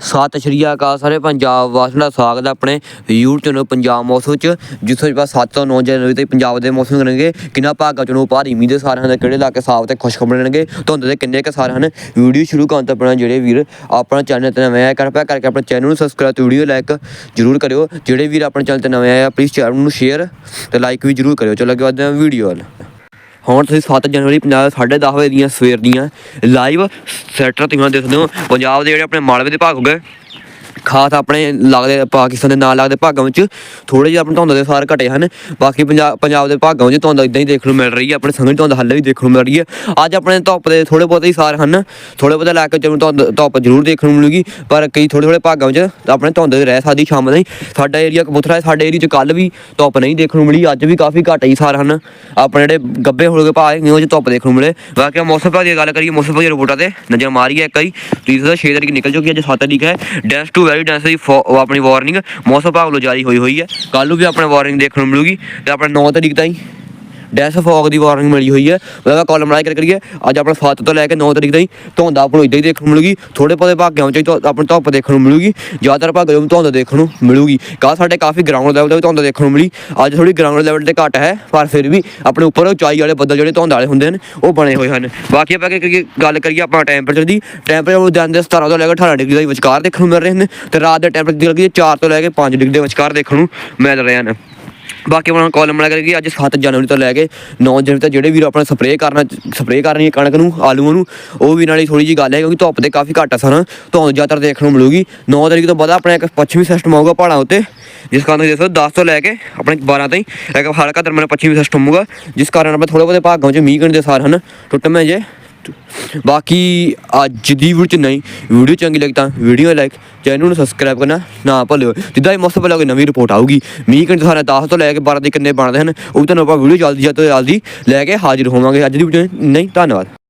ਸਤਿ ਸ਼੍ਰੀ ਅਕਾਲ ਸਾਰੇ ਪੰਜਾਬ ਵਾਸੀਆਂ ਦਾ ਸਵਾਗਤ ਹੈ ਆਪਣੇ YouTube ਚੈਨਲ ਪੰਜਾਬ ਮੌਸਮ ਚ ਜਿੱਥੋਂ ਆਪਾਂ 7 ਤੋਂ 9 ਜਨਵਰੀ ਤੱਕ ਪੰਜਾਬ ਦੇ ਮੌਸਮ ਕਰਾਂਗੇ ਕਿੰਨਾ ਭਾਗਾ ਚੋਂ ਭਾਰੀ ਮੀਂਹ ਦੇ ਸਾਰਿਆਂ ਦੇ ਕਿਹੜੇ ਇਲਾਕੇ ਸਾਫ਼ ਤੇ ਖੁਸ਼ਖਬਰ ਰਹਿਣਗੇ ਧੁੰਦ ਦੇ ਕਿੰਨੇ ਕੁ ਸਾਰੇ ਹਨ। ਵੀਡੀਓ ਸ਼ੁਰੂ ਕਰਨ ਤੋਂ ਪਹਿਲਾਂ ਜਿਹੜੇ ਵੀਰ ਆਪਣਾ ਚੈਨਲ ਤੇ ਨਵੇਂ ਆਇਆ ਕਿਰਪਾ ਕਰਕੇ ਆਪਣੇ ਚੈਨਲ ਨੂੰ ਸਬਸਕ੍ਰਾਈਬ ਤੇ ਵੀਡੀਓ ਲਾਈਕ ਜਰੂਰ ਕਰਿਓ। ਜਿਹੜੇ ਵੀਰ ਆਪਣੇ ਚੈਨਲ ਤੇ ਨਵੇਂ ਆਏ ਆ ਪਲੀਜ਼ ਚੈਨਲ ਨੂੰ ਸ਼ੇਅਰ ਤੇ ਲਾਈਕ ਵੀ ਜਰੂਰ ਕਰਿਓ। ਚਲੋ ਅੱਗੇ ਵਧਦੇ ਹਾਂ ਵੀਡੀਓ ਵੱਲ। ਹੁਣ ਤੁਸੀਂ 7 ਜਨਵਰੀ ਪੰਜਾਬ 10:30 ਵਜੇ ਦੀਆਂ ਸਵੇਰ ਦੀਆਂ ਲਾਈਵ ਸੈਟਰ ਤੁਸੀਂ ਦੇਖਦੇ ਹੋ। ਪੰਜਾਬ ਦੇ ਜਿਹੜੇ ਆਪਣੇ ਮਾਲਵੇ ਦੇ ਭਾਗ ਹੋ ਗਏ। ਖਾਸ ਆਪਣੇ ਲੱਗਦੇ ਪਾਕਿਸਤਾਨ ਦੇ ਨਾਲ ਲੱਗਦੇ ਭਾਗਾਂ ਵਿੱਚ ਥੋੜੇ ਜਿਹਾ ਆਪਣੇ ਧੁੰਦ ਦੇ ਸਾਰ ਘਟੇ ਹਨ। ਬਾਕੀ ਪੰਜਾਬ ਪੰਜਾਬ ਦੇ ਭਾਗਾਂ ਵਿੱਚ ਧੁੰਦ ਇਦਾਂ ਹੀ ਦੇਖਣ ਨੂੰ ਮਿਲ ਰਹੀ ਹੈ, ਆਪਣੇ ਸੰਘਣੀ ਧੁੰਦ ਹੱਲੇ ਵੀ ਦੇਖਣ ਨੂੰ ਮਿਲ ਰਹੀ ਹੈ। ਅੱਜ ਆਪਣੇ ਧੁੱਪ ਦੇ ਥੋੜੇ ਬਹੁਤੇ ਹੀ ਸਾਰ ਹਨ ਥੋੜੇ ਬਹੁਤੇ ਇਲਾਕੇ ਚ ਧੁੰਦ, ਧੁੱਪ ਜ਼ਰੂਰ ਦੇਖਣ ਨੂੰ ਮਿਲੂਗੀ, ਪਰ ਕਈ ਥੋੜੇ ਥੋੜੇ ਭਾਗਾਂ ਵਿੱਚ ਆਪਣੇ ਧੁੰਦ ਰਹਿ ਸਕਦੀ ਸ਼ਾਮ ਤਾਈਂ ਸਾਡਾ ਏਰੀਆ ਕਬੂਤਰਾ ਹੈ, ਸਾਡੇ ਏਰੀਆ ਚ ਕੱਲ ਵੀ ਧੁੱਪ ਨਹੀਂ ਦੇਖਣ ਨੂੰ ਮਿਲੀ, ਅੱਜ ਵੀ ਕਾਫੀ ਘੱਟ ਹੀ ਸਾਰ ਹਨ। ਆਪਣੇ ਜਿਹੜੇ ਗੱਬੇ ਹੋ ਗਏ ਨੇ ਉਹ ਚ ਧੁੱਪ ਦੇਖਣ ਨੂੰ ਮਿਲੇ। ਬਾਕੀ ਮੌਸਮ ਵਿਭਾਗ ਦੀ ਗੱਲ ਕਰੀਏ, ਮੌਸਮ ਵਿਭਾਗ ਦੀ ਰਿਪੋਰਟਾਂ ਤੇ ਨਜ਼ਰ ਮਾਰੀ ਹੈ ਇੱਕ ਵਾਰੀ। ਤੀਸ 6 ਤਰੀਕ ਨਿਕਲ ਚੁੱਕੀ ਹੈ, ਅੱਜ 7 ਤਰੀਕ ਹੈ ਡੈਸ ਟੂ ਵੈਰੀ ਡੈਂਸ ਆਪਣੀ ਵਾਰਨਿੰਗ ਮੌਸਮ ਵਿਭਾਗ ਵੱਲੋਂ ਜਾਰੀ ਹੋਈ ਹੋਈ ਹੈ। ਕੱਲ ਨੂੰ ਵੀ ਆਪਣੇ ਵਾਰਨਿੰਗ ਦੇਖਣ ਨੂੰ ਮਿਲੂਗੀ। ਤੇ ਆਪਣੇ 9 ਤਰੀਕ ਤਾਈਂ ਡੈਸ ਫੌਗ ਦੀ ਵਾਰਨਿੰਗ ਮਿਲੀ ਹੋਈ ਹੈ। ਉਹਦਾ ਕਾਲਮ ਬਣਾਈ ਕਰ ਕਰੀਏ ਅੱਜ ਆਪਣਾ 7 ਤੋਂ ਲੈ ਕੇ 9 ਤਰੀਕ ਤਾਈਂ ਧੁੰਦ ਆਪਾਂ ਨੂੰ ਇਦਾਂ ਹੀ ਦੇਖਣ ਨੂੰ ਮਿਲੂਗੀ। ਥੋੜੇ ਬਹੁਤੇ ਭਾਗਿਆਂ ਵਿੱਚ ਹੀ ਧੁ- ਆਪਾਂ ਨੂੰ ਧੁੱਪ ਦੇਖਣ ਨੂੰ ਮਿਲੂਗੀ। ਜ਼ਿਆਦਾਤਰ ਭਾਗਾਂ ਵਿੱਚ ਧੁੰਦ ਦੇਖਣ ਨੂੰ ਮਿਲੂਗੀ। ਕੱਲ੍ਹ ਸਾਡੇ ਕਾਫੀ ਗਰਾਊਂਡ ਲੈਵਲ ਤੇ ਵੀ ਧੁੰਦ ਦੇਖਣ ਨੂੰ ਮਿਲੀ। ਅੱਜ ਥੋੜੀ ਗਰਾਊਂਡ ਲੈਵਲ ਤੇ ਘੱਟ ਹੈ, ਪਰ ਫਿਰ ਵੀ ਆਪਣੇ ਉੱਪਰ ਉਚਾਈ ਵਾਲੇ ਬੱਦਲ ਜਿਹੜੇ ਧੁੰਦ ਵਾਲੇ ਹੁੰਦੇ ਨੇ ਉਹ ਬਣੇ ਹੋਏ ਹਨ। ਬਾਕੀ ਆਪਾਂ ਕਿ- ਗੱਲ ਕਰੀਏ ਆਪਾਂ ਟੈਂਪਰੇਚਰ ਦੀ। ਟੈਂਪਰੇਚਰ ਦਿਨ ਦੇ 17 ਤੋਂ ਲੈ ਕੇ 18 ਡਿਗਰੀ ਦੇ ਵਿਚਕਾਰ ਦੇਖਣ ਨੂੰ ਮਿਲ ਰਹੇ ਹਨ। ਤੇ ਰਾਤ ਦੇ ਟੈਂਪਰੇਚਰ ਦੀ ਗੱਲ ਕਰੀਏ 4 ਤੋਂ ਲੈ ਕੇ 5 ਡਿਗਰੀ ਦੇ ਵਿਚਕਾਰ ਦੇਖਣ ਨੂੰ ਮਿਲ ਰਹੇ ਹਨ। ਬਾਕੀ ਆਪਣਾ ਕਾਲਮ ਬਣਾ ਕਰੀਏ ਅੱਜ 7 ਜਨਵਰੀ ਤੋਂ ਲੈ ਕੇ 9 ਜਨਵਰੀ ਤੱਕ ਜਿਹੜੇ ਵੀਰ ਆਪਣਾ ਸਪਰੇਅ ਕਰਨਾ ਸਪਰੇਅ ਕਰਨੀ ਹੈ ਕਣਕ ਨੂੰ, ਆਲੂਆਂ ਨੂੰ, ਉਹ ਵੀ ਨਾਲੇ ਥੋੜੀ ਜੀ ਗੱਲ ਹੈ ਕਿਉਂਕਿ ਧੁੱਪ ਤੇ ਕਾਫੀ ਘੱਟ ਸਨ ਧੁੰਦ ਜ਼ਿਆਦਾਤਰ ਦੇਖਣ ਨੂੰ ਮਿਲੂਗੀ। 9 ਤਰੀਕ ਤੋਂ ਬਾਅਦ ਆਪਣਾ ਇੱਕ ਪੱਛਮੀ ਸਿਸਟਮ ਆਊਗਾ ਪਹਾੜਾਂ ਉੱਤੇ, ਜਿਸ ਕਾਰਨ ਤੁਸੀਂ ਦੇਖੋ 10 ਤੋਂ ਲੈ ਕੇ ਆਪਣੇ 12 ਤਾਈਂ ਇੱਕ ਹਲਕਾ ਦਰਮਿਆਨਾ ਪੱਛਮੀ ਸਿਸਟਮ ਹੋਊਗਾ, ਜਿਸ ਕਾਰਨ ਆਪਾਂ ਥੋੜੇ ਬਹੁਤੇ ਭਾਗਾਂ 'ਚ ਮੀਂਹ ਕਣ ਦੇ ਸਾਰ ਹਨ ਟੁੱਟਵੇਂ ਜੇ। ਬਾਕੀ ਅੱਜ ਦੀ ਵੀਡੀਓ ਚ ਨਹੀਂ ਵੀਡੀਓ ਚੰਗੀ ਲੱਗੀ ਤਾਂ ਵੀਡੀਓ ਲਾਈਕ ਚੈਨਲ ਨੂੰ ਸਬਸਕ੍ਰਾਈਬ ਕਰਨਾ ਨਾ ਭੁੱਲਿਓ। ਜਿੱਦਾਂ ਹੀ ਮੌਸਮ ਬਲਾ ਕੋਈ ਨਵੀਂ ਰਿਪੋਰਟ ਆਊਗੀ, ਮੀਂਹ ਘੰਟੇ ਸਾਰੇ 10 ਤੋਂ ਲੈ ਕੇ 12 ਦੇ ਕਿੰਨੇ ਬਣਦੇ ਹਨ, ਉਹ ਵੀ ਤੁਹਾਨੂੰ ਆਪਾਂ ਵੀਡੀਓ ਜਲਦੀ ਤੋਂ ਜਲਦੀ ਲੈ ਕੇ ਹਾਜ਼ਰ ਹੋਵਾਂਗੇ। ਅੱਜ ਦੀ ਵੀਡੀਓ ਨਹੀਂ, ਧੰਨਵਾਦ।